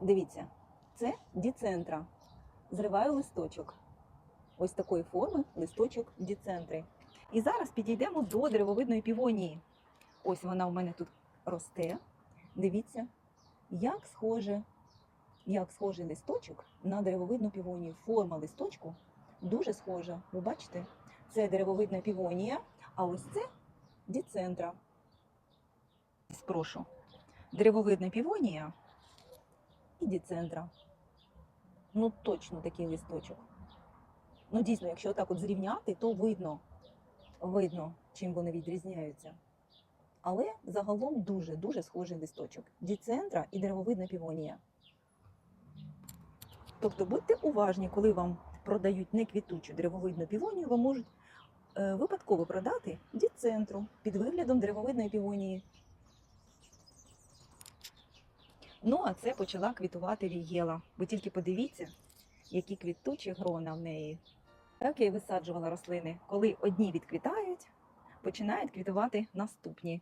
Дивіться, це діцентра. Зриваю листочок. Ось такої форми листочок діцентри. І зараз підійдемо до деревовидної півонії. Ось вона в мене тут росте. Дивіться, як схоже, як схожий листочок на деревовидну півонію. Форма листочку дуже схожа. Ви бачите? Це деревовидна півонія, а ось це діцентра. Спрошу. Деревовидна півонія і діцентра. Ну, точно такий листочок. Ну, дійсно, якщо отак от зрівняти, то видно, видно, чим вони відрізняються. Але загалом дуже-дуже схожий листочок. Діцентра і деревовидна півонія. Тобто будьте уважні, коли вам продають неквітучу деревовидну півонію, вам можуть е, випадково продати діцентру під виглядом деревовидної півонії. Ну, а це почала квітувати вієла. Ви тільки подивіться, які квітучі грона в неї. Так я й висаджувала рослини. Коли одні відквітають, починають квітувати наступні.